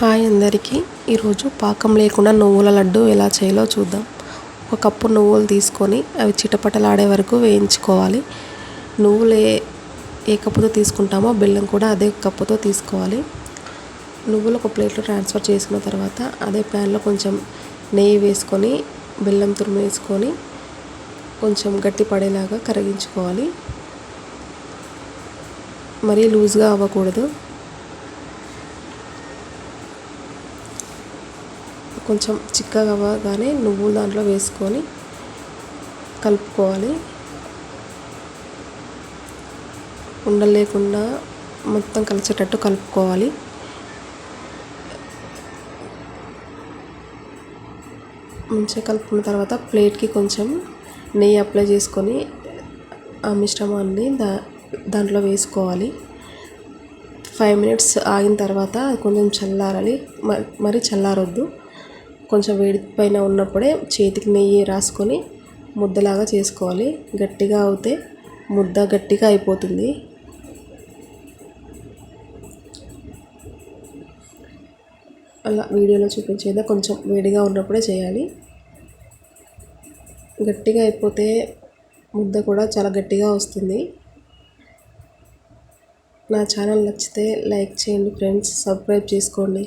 Hi అందరికీ. ఈరోజు పాకం లేకుండా నువ్వుల లడ్డు ఎలా చేయాలో చూద్దాం. ఒక కప్పు నువ్వులు తీసుకొని అవి చిటపటలాడే వరకు వేయించుకోవాలి. నువ్వులు ఏ ఏ కప్పుతో తీసుకుంటామో బెల్లం కూడా అదే కప్పుతో తీసుకోవాలి. నువ్వులు ఒక ప్లేట్లో ట్రాన్స్ఫర్ చేసుకున్న తర్వాత అదే ప్యాన్లో కొంచెం నెయ్యి వేసుకొని బెల్లం తురుము వేసుకొని కొంచెం గట్టి పడేలాగా కరిగించుకోవాలి. మరీ లూజ్గా అవ్వకూడదు. కొంచెం చిక్కగా అవ్వగానే నువ్వులు దాంట్లో వేసుకొని కలుపుకోవాలి. ఉండలు లేకుండా మొత్తం కలిసేటట్టు కలుపుకోవాలి. మంచిగా కలుపుకున్న తర్వాత ప్లేట్కి కొంచెం నెయ్యి అప్లై చేసుకొని ఆ మిశ్రమాన్ని దా దాంట్లో వేసుకోవాలి. ఫైవ్ మినిట్స్ ఆగిన తర్వాత కొంచెం చల్లారాలి. మరి చల్లారొద్దు. కొంచెం వేడి పైన ఉన్నప్పుడే చేతికి నెయ్యి రాసుకొని ముద్దలాగా చేసుకోవాలి. గట్టిగా అవుతే ముద్ద గట్టిగా అయిపోతుంది. అలా వీడియోలో చూపించేదా కొంచెం వేడిగా ఉన్నప్పుడే చేయాలి. గట్టిగా అయిపోతే ముద్ద కూడా చాలా గట్టిగా వస్తుంది. నా ఛానల్ నచ్చితే లైక్ చేయండి ఫ్రెండ్స్ సబ్స్క్రైబ్ చేసుకోండి.